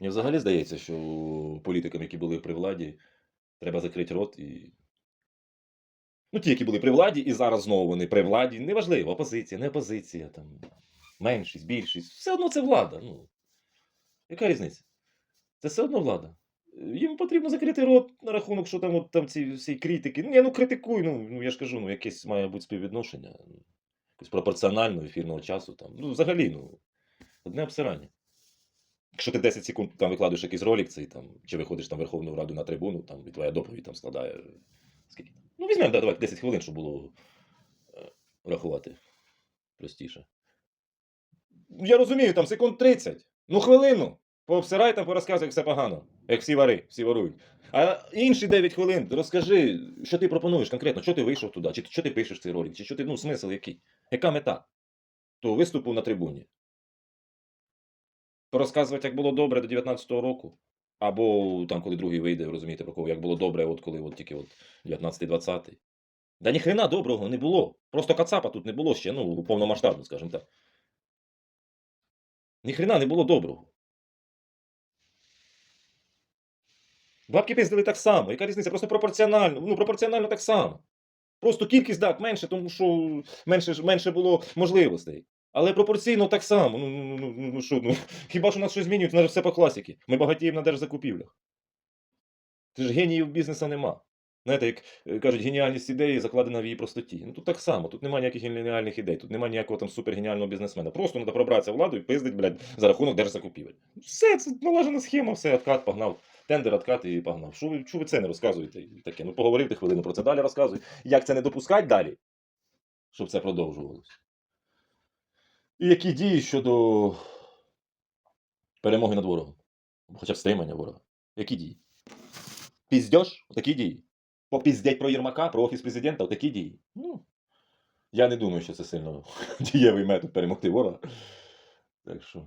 Мені взагалі здається, що політикам, які були при владі, треба закрити рот і. Ну, ті, які були при владі, і зараз знову вони при владі. Неважливо, опозиція, не опозиція, там, меншість, більшість. Все одно це влада. Ну, яка різниця? Це все одно влада. Їм потрібно закрити рот на рахунок, що там, от, там ці всі критики. Ні, ну критикуй, ну, ну я ж кажу, ну якесь має бути співвідношення. Якось пропорціонально ефірного часу. Там. Ну, взагалі, ну, одне обсирання. Якщо ти 10 секунд там викладаєш якийсь ролик, цей, там, чи виходиш там Верховну Раду на трибуну, там, і твоя доповідь там складає. е, Скільки? Ну, візьмемо, да, давайте 10 хвилин, щоб було е, рахувати простіше. Я розумію, там секунд 30. Ну, хвилину. Пообсирай там, порозказуй, як все погано. Як всі вари, всі ворують. А інші 9 хвилин розкажи, що ти пропонуєш конкретно, що ти вийшов туди, чи що ти пишеш цей ролик, чи що ти, ну, смисл який? Яка мета? То виступу на трибуні. Порозказувати, як було добре до 19-го року. Або там, коли другий вийде, розумієте, про кого, як було добре, от коли от тільки от 19-20. Да ніхрена доброго не було. Просто кацапа тут не було ще, ну, повномасштабно, скажімо так. Ніхрена не було доброго. Бабки пиздили так само. Яка різниця? Просто пропорціонально. Ну, пропорціонально так само. Просто кількість так менше, тому що менше, менше було можливостей. Але пропорційно так само. Ну, ну, ну, ну, ну що, ну, хіба що у нас щось змінюється? У нас все по класіки. Ми багатіємо на держзакупівлях. Це ж геніїв бізнесу нема. Знаєте, як е, кажуть, геніальність ідеї закладена в її простоті. Ну тут так само, тут немає ніяких геніальних ідей, тут немає ніякого там супергеніального бізнесмена. Просто треба пробратися владу і пиздить, блядь, за рахунок держзакупівель. Все, це налажена схема, все, откат, погнав. Тендер, откат і погнав. Що ви, ви це не розказуєте? Таке? Ну поговорив ти хвилину про це далі розказуй. Як це не допускати далі, щоб це продовжувалося? І які дії щодо перемоги над ворогом? Хоча б стримання ворога. Які дії? Піздьош? Такі дії. Попіздять про Єрмака, про офіс президента, такі дії. Ну, я не думаю, що це сильно дієвий метод перемогти ворога. Так що.